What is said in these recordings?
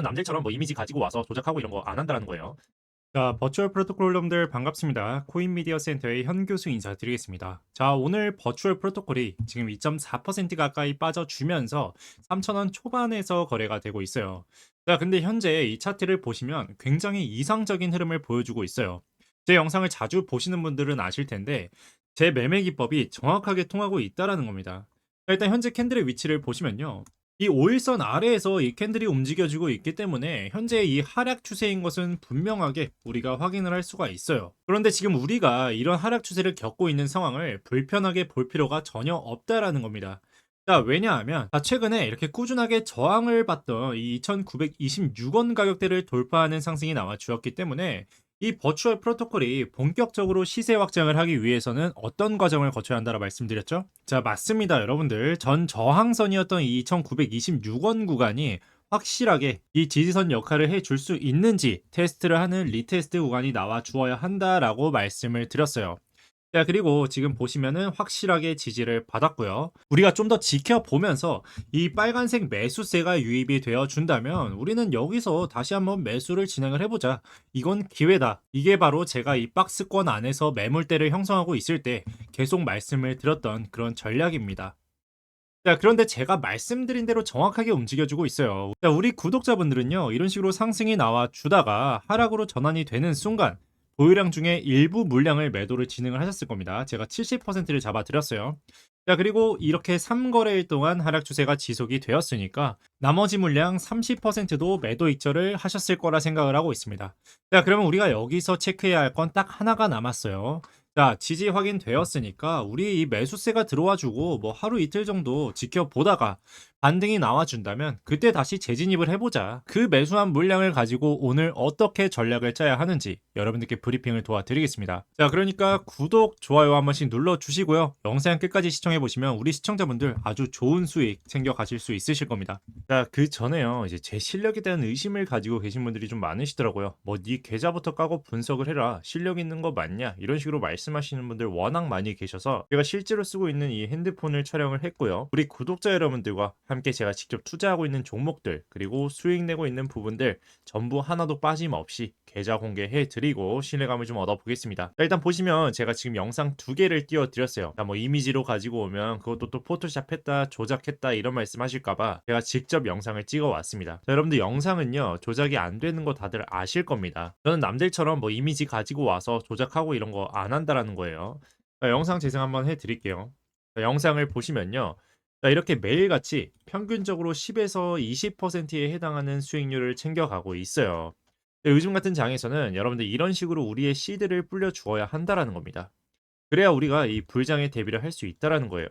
남들처럼 뭐 이미지 가지고 와서 조작하고 이런 거 안 한다라는 거예요. 자, 버추얼 프로토콜 여러분들 반갑습니다. 코인 미디어 센터의 현 교수 인사드리겠습니다. 자, 오늘 버추얼 프로토콜이 지금 2.4% 가까이 빠져주면서 3,000원 초반에서 거래가 되고 있어요. 자, 근데 현재 이 차트를 보시면 굉장히 이상적인 흐름을 보여주고 있어요. 제 영상을 자주 보시는 분들은 아실 텐데 제 매매 기법이 정확하게 통하고 있다라는 겁니다. 자, 일단 현재 캔들의 위치를 보시면요. 이 5일선 아래에서 이 캔들이 움직여지고 있기 때문에 현재 이 하락 추세인 것은 분명하게 우리가 확인을 할 수가 있어요. 그런데 지금 우리가 이런 하락 추세를 겪고 있는 상황을 불편하게 볼 필요가 전혀 없다라는 겁니다. 자, 왜냐하면 자, 최근에 이렇게 꾸준하게 저항을 받던 이 2,926원 가격대를 돌파하는 상승이 나와 주었기 때문에 이 버추얼 프로토콜이 본격적으로 시세 확장을 하기 위해서는 어떤 과정을 거쳐야 한다고 말씀드렸죠? 자, 맞습니다, 여러분들. 전 저항선이었던 이 2,926원 구간이 확실하게 이 지지선 역할을 해줄 수 있는지 테스트를 하는 리테스트 구간이 나와 주어야 한다라고 말씀을 드렸어요. 자, 그리고 지금 보시면은 확실하게 지지를 받았고요. 우리가 좀 더 지켜보면서 이 빨간색 매수세가 유입이 되어 준다면 우리는 여기서 다시 한번 매수를 진행을 해보자. 이건 기회다. 이게 바로 제가 이 박스권 안에서 매물대를 형성하고 있을 때 계속 말씀을 드렸던 그런 전략입니다. 자, 그런데 제가 말씀드린 대로 정확하게 움직여주고 있어요. 자, 우리 구독자분들은요, 이런 식으로 상승이 나와 주다가 하락으로 전환이 되는 순간, 보유량 중에 일부 물량을 매도를 진행을 하셨을 겁니다. 제가 70%를 잡아드렸어요. 자, 그리고 이렇게 3거래일 동안 하락 추세가 지속이 되었으니까 나머지 물량 30%도 매도 익절을 하셨을 거라 생각을 하고 있습니다. 자, 그러면 우리가 여기서 체크해야 할 건 딱 하나가 남았어요. 자, 지지 확인되었으니까 우리 이 매수세가 들어와 주고 뭐 하루 이틀 정도 지켜보다가 반등이 나와준다면 그때 다시 재진입을 해보자. 그 매수한 물량을 가지고 오늘 어떻게 전략을 짜야 하는지 여러분들께 브리핑을 도와드리겠습니다. 자, 그러니까 구독, 좋아요 한 번씩 눌러주시고요. 영상 끝까지 시청해보시면 우리 시청자분들 아주 좋은 수익 챙겨가실 수 있으실 겁니다. 자, 그 전에요. 이제 제 실력에 대한 의심을 가지고 계신 분들이 좀 많으시더라고요. 뭐 네 계좌부터 까고 분석을 해라. 실력 있는 거 맞냐? 이런 식으로 말씀 하시는 분들 워낙 많이 계셔서 제가 실제로 쓰고 있는 이 핸드폰을 촬영을 했고요. 우리 구독자 여러분들과 함께 제가 직접 투자하고 있는 종목들 그리고 수익 내고 있는 부분들 전부 하나도 빠짐없이 계좌 공개해 드리고 신뢰감을 좀 얻어 보겠습니다. 자, 일단 보시면 제가 지금 영상 두 개를 띄워 드렸어요. 뭐 이미지로 가지고 오면 그것도 또 포토샵 했다 조작했다 이런 말씀 하실까봐 제가 직접 영상을 찍어 왔습니다. 자, 여러분들 영상은요 조작이 안 되는 거 다들 아실 겁니다. 저는 남들처럼 뭐 이미지 가지고 와서 조작하고 이런 거 안 한다 라는 거예요. 자, 영상 재생 한번 해 드릴게요. 영상을 보시면요. 자, 이렇게 매일같이 평균적으로 10에서 20%에 해당하는 수익률을 챙겨가고 있어요. 요즘 같은 장에서는 여러분들 이런 식으로 우리의 시드를 불려 주어야 한다라는 겁니다. 그래야 우리가 이 불장에 대비를 할 수 있다라는 거예요.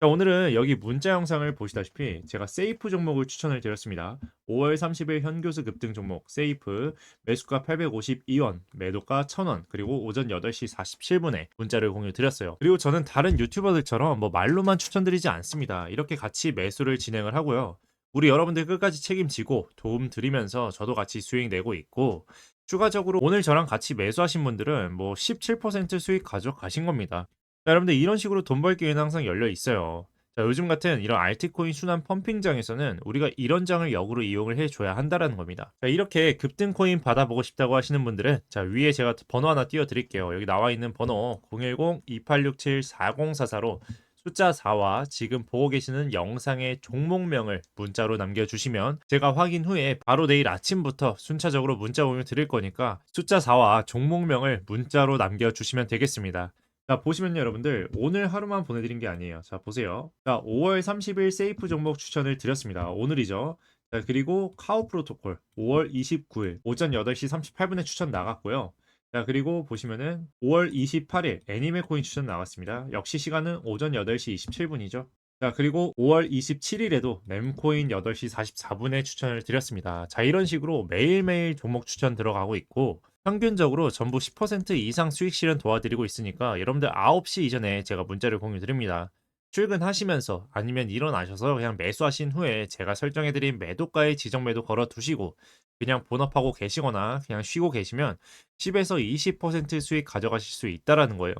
자, 오늘은 여기 문자 영상을 보시다시피 제가 세이프 종목을 추천을 드렸습니다. 5월 30일 현교수 급등 종목 세이프 매수가 852원, 매도가 1000원, 그리고 오전 8시 47분에 문자를 공유 드렸어요. 그리고 저는 다른 유튜버들처럼 뭐 말로만 추천드리지 않습니다. 이렇게 같이 매수를 진행을 하고요. 우리 여러분들 끝까지 책임지고 도움 드리면서 저도 같이 수익 내고 있고 추가적으로 오늘 저랑 같이 매수하신 분들은 뭐 17% 수익 가져가신 겁니다. 자, 여러분들 이런 식으로 돈 벌 기회는 항상 열려 있어요. 자, 요즘 같은 이런 알트코인 순환 펌핑장에서는 우리가 이런 장을 역으로 이용을 해줘야 한다라는 겁니다. 자, 이렇게 급등 코인 받아보고 싶다고 하시는 분들은 자, 위에 제가 번호 하나 띄워드릴게요. 여기 나와 있는 번호 010-2867-4044로 숫자 4와 지금 보고 계시는 영상의 종목명을 문자로 남겨주시면 제가 확인 후에 바로 내일 아침부터 순차적으로 문자 공유 드릴 거니까 숫자 4와 종목명을 문자로 남겨주시면 되겠습니다. 자, 보시면요, 여러분들. 오늘 하루만 보내드린 게 아니에요. 자, 보세요. 자, 5월 30일 세이프 종목 추천을 드렸습니다. 오늘이죠. 자, 그리고 카우 프로토콜 5월 29일 오전 8시 38분에 추천 나갔고요. 자, 그리고 보시면은 5월 28일 애니메 코인 추천 나왔습니다. 역시 시간은 오전 8시 27분이죠. 자, 그리고 5월 27일에도 mem코인 8시 44분에 추천을 드렸습니다. 자, 이런 식으로 매일매일 종목 추천 들어가고 있고 평균적으로 전부 10% 이상 수익 실현 도와드리고 있으니까 여러분들 9시 이전에 제가 문자를 공유 드립니다. 출근하시면서 아니면 일어나셔서 그냥 매수하신 후에 제가 설정해드린 매도가의 지정 매도 걸어 두시고 그냥 본업하고 계시거나 그냥 쉬고 계시면 10에서 20% 수익 가져가실 수 있다라는 거예요.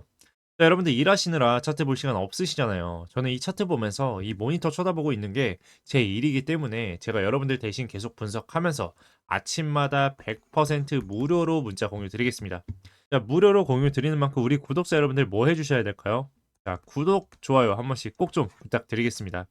자, 여러분들 일하시느라 차트 볼 시간 없으시잖아요. 저는 이 차트 보면서 이 모니터 쳐다보고 있는 게 제 일이기 때문에 제가 여러분들 대신 계속 분석하면서 아침마다 100% 무료로 문자 공유 드리겠습니다. 자, 무료로 공유 드리는 만큼 우리 구독자 여러분들 뭐 해주셔야 될까요? 자, 구독, 좋아요 한 번씩 꼭 좀 부탁드리겠습니다.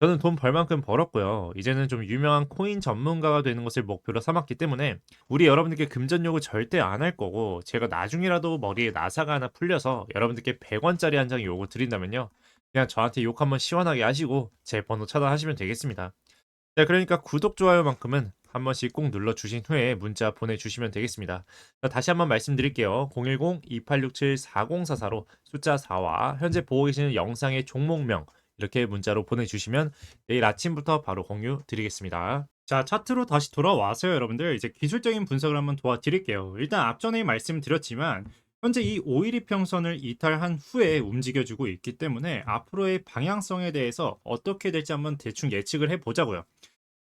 저는 돈 벌 만큼 벌었고요. 이제는 좀 유명한 코인 전문가가 되는 것을 목표로 삼았기 때문에 우리 여러분들께 금전 요구 절대 안 할 거고 제가 나중이라도 머리에 나사가 하나 풀려서 여러분들께 100원짜리 한 장 요구 드린다면요. 그냥 저한테 욕 한번 시원하게 하시고 제 번호 차단하시면 되겠습니다. 자, 그러니까 구독, 좋아요만큼은 한 번씩 꼭 눌러주신 후에 문자 보내주시면 되겠습니다. 자, 다시 한번 말씀드릴게요. 010-2867-4044로 숫자 4와 현재 보고 계시는 영상의 종목명 이렇게 문자로 보내주시면 내일 아침부터 바로 공유 드리겠습니다. 자, 차트로 다시 돌아와서요, 여러분들. 이제 기술적인 분석을 한번 도와드릴게요. 일단 앞전에 말씀드렸지만 현재 이 5일 이 평선을 이탈한 후에 움직여주고 있기 때문에 앞으로의 방향성에 대해서 어떻게 될지 한번 대충 예측을 해보자고요.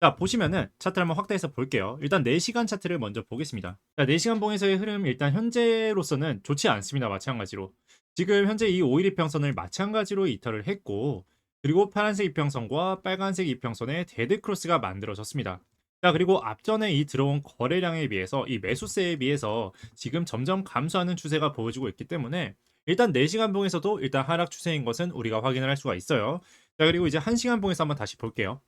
자, 보시면은 차트를 한번 확대해서 볼게요. 일단 4시간 차트를 먼저 보겠습니다. 자, 4시간 봉에서의 흐름 일단 현재로서는 좋지 않습니다. 마찬가지로. 지금 현재 이 5일 이평선을 마찬가지로 이탈을 했고 그리고 파란색 이평선과 빨간색 이평선의 데드 크로스가 만들어졌습니다. 자, 그리고 앞전에 이 들어온 거래량에 비해서 이 매수세에 비해서 지금 점점 감소하는 추세가 보여지고 있기 때문에 일단 4시간 봉에서도 일단 하락 추세인 것은 우리가 확인을 할 수가 있어요. 자, 그리고 이제 1시간 봉에서 한번 다시 볼게요.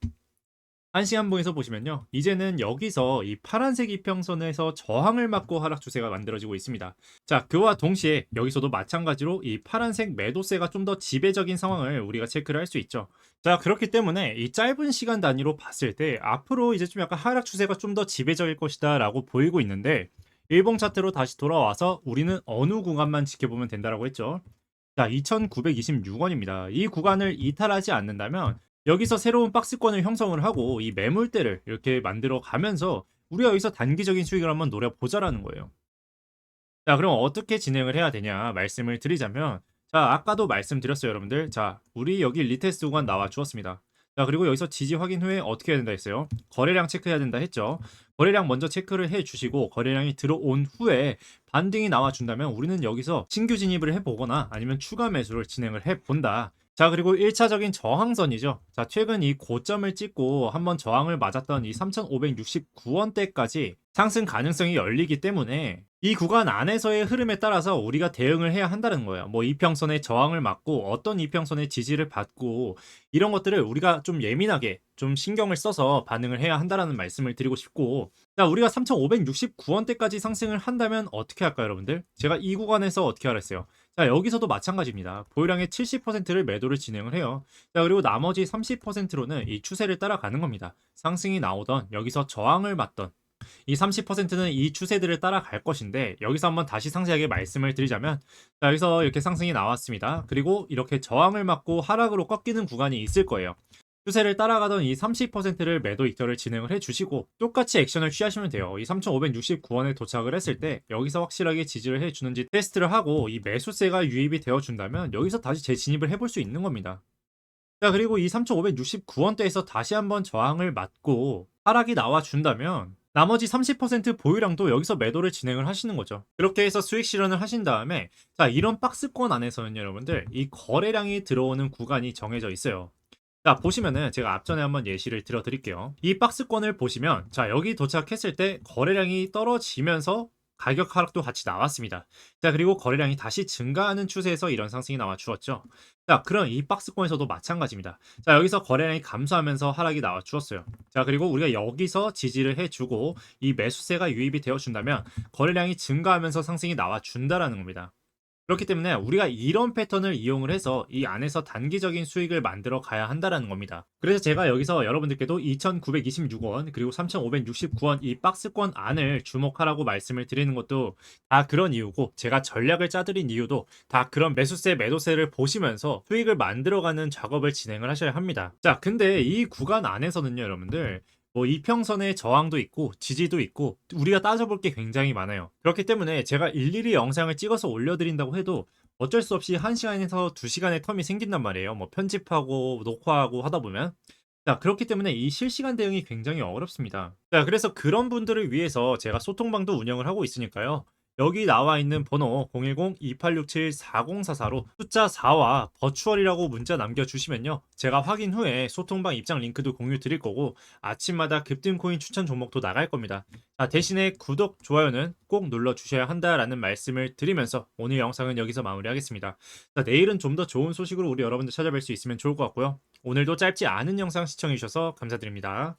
1시간 봉에서 보시면요. 이제는 여기서 이 파란색 이평선에서 저항을 맞고 하락 추세가 만들어지고 있습니다. 자, 그와 동시에 여기서도 마찬가지로 이 파란색 매도세가 좀 더 지배적인 상황을 우리가 체크를 할 수 있죠. 자, 그렇기 때문에 이 짧은 시간 단위로 봤을 때 앞으로 이제 좀 약간 하락 추세가 좀 더 지배적일 것이다라고 보이고 있는데 일봉 차트로 다시 돌아와서 우리는 어느 구간만 지켜보면 된다라고 했죠. 자, 2,926원입니다. 이 구간을 이탈하지 않는다면 여기서 새로운 박스권을 형성을 하고 이 매물대를 이렇게 만들어 가면서 우리가 여기서 단기적인 수익을 한번 노려보자라는 거예요. 자, 그럼 어떻게 진행을 해야 되냐 말씀을 드리자면 자, 아까도 말씀드렸어요, 여러분들. 자, 우리 여기 리테스트 구간 나와 주었습니다. 자, 그리고 여기서 지지 확인 후에 어떻게 해야 된다 했어요? 거래량 체크해야 된다 했죠. 거래량 먼저 체크를 해 주시고 거래량이 들어온 후에 반등이 나와 준다면 우리는 여기서 신규 진입을 해 보거나 아니면 추가 매수를 진행을 해 본다. 자, 그리고 1차적인 저항선이죠. 자, 최근 이 고점을 찍고 한번 저항을 맞았던 이 3,569원대까지 상승 가능성이 열리기 때문에 이 구간 안에서의 흐름에 따라서 우리가 대응을 해야 한다는 거예요. 뭐 이평선의 저항을 맞고 어떤 이평선의 지지를 받고 이런 것들을 우리가 좀 예민하게 좀 신경을 써서 반응을 해야 한다라는 말씀을 드리고 싶고 자, 우리가 3,569원대까지 상승을 한다면 어떻게 할까요, 여러분들? 제가 이 구간에서 어떻게 하라 했어요? 자, 여기서도 마찬가지입니다. 보유량의 70%를 매도를 진행을 해요. 자, 그리고 나머지 30%로는 이 추세를 따라가는 겁니다. 상승이 나오던 여기서 저항을 맞던 이 30%는 이 추세들을 따라갈 것인데 여기서 한번 다시 상세하게 말씀을 드리자면 자, 여기서 이렇게 상승이 나왔습니다. 그리고 이렇게 저항을 맞고 하락으로 꺾이는 구간이 있을 거예요. 추세를 따라가던 이 30%를 매도 이탈을 진행을 해주시고 똑같이 액션을 취하시면 돼요. 이 3,569원에 도착을 했을 때 여기서 확실하게 지지를 해주는지 테스트를 하고 이 매수세가 유입이 되어준다면 여기서 다시 재진입을 해볼 수 있는 겁니다. 자 그리고 이 3,569원대에서 다시 한번 저항을 맞고 하락이 나와준다면 나머지 30% 보유량도 여기서 매도를 진행을 하시는 거죠. 그렇게 해서 수익 실현을 하신 다음에 자 이런 박스권 안에서는 여러분들 이 거래량이 들어오는 구간이 정해져 있어요. 자 보시면은 제가 앞전에 한번 예시를 들어 드릴게요 이 박스권을 보시면 자 여기 도착했을 때 거래량이 떨어지면서 가격 하락도 같이 나왔습니다. 자 그리고 거래량이 다시 증가하는 추세에서 이런 상승이 나와 주었죠. 자 그럼 이 박스권에서도 마찬가지입니다. 자 여기서 거래량이 감소하면서 하락이 나와 주었어요. 자 그리고 우리가 여기서 지지를 해주고 이 매수세가 유입이 되어 준다면 거래량이 증가하면서 상승이 나와 준다라는 겁니다 그렇기 때문에 우리가 이런 패턴을 이용을 해서 이 안에서 단기적인 수익을 만들어 가야 한다는 겁니다. 그래서 제가 여기서 여러분들께도 2,926원 그리고 3,569원 이 박스권 안을 주목하라고 말씀을 드리는 것도 다 그런 이유고 제가 전략을 짜드린 이유도 다 그런 매수세 매도세를 보시면서 수익을 만들어가는 작업을 진행을 하셔야 합니다. 자 근데 이 구간 안에서는요 여러분들 뭐 이평선의 저항도 있고 지지도 있고 우리가 따져볼 게 굉장히 많아요. 그렇기 때문에 제가 일일이 영상을 찍어서 올려드린다고 해도 어쩔 수 없이 1시간에서 2시간의 텀이 생긴단 말이에요. 뭐 편집하고 녹화하고 하다 보면. 자, 그렇기 때문에 이 실시간 대응이 굉장히 어렵습니다. 자, 그래서 그런 분들을 위해서 제가 소통방도 운영을 하고 있으니까요. 여기 나와 있는 번호 010-2867-4044로 숫자 4와 버추얼이라고 문자 남겨주시면요. 제가 확인 후에 소통방 입장 링크도 공유 드릴 거고 아침마다 급등 코인 추천 종목도 나갈 겁니다. 자, 대신에 구독, 좋아요는 꼭 눌러주셔야 한다라는 말씀을 드리면서 오늘 영상은 여기서 마무리하겠습니다. 자, 내일은 좀 더 좋은 소식으로 우리 여러분들 찾아뵐 수 있으면 좋을 것 같고요. 오늘도 짧지 않은 영상 시청해주셔서 감사드립니다.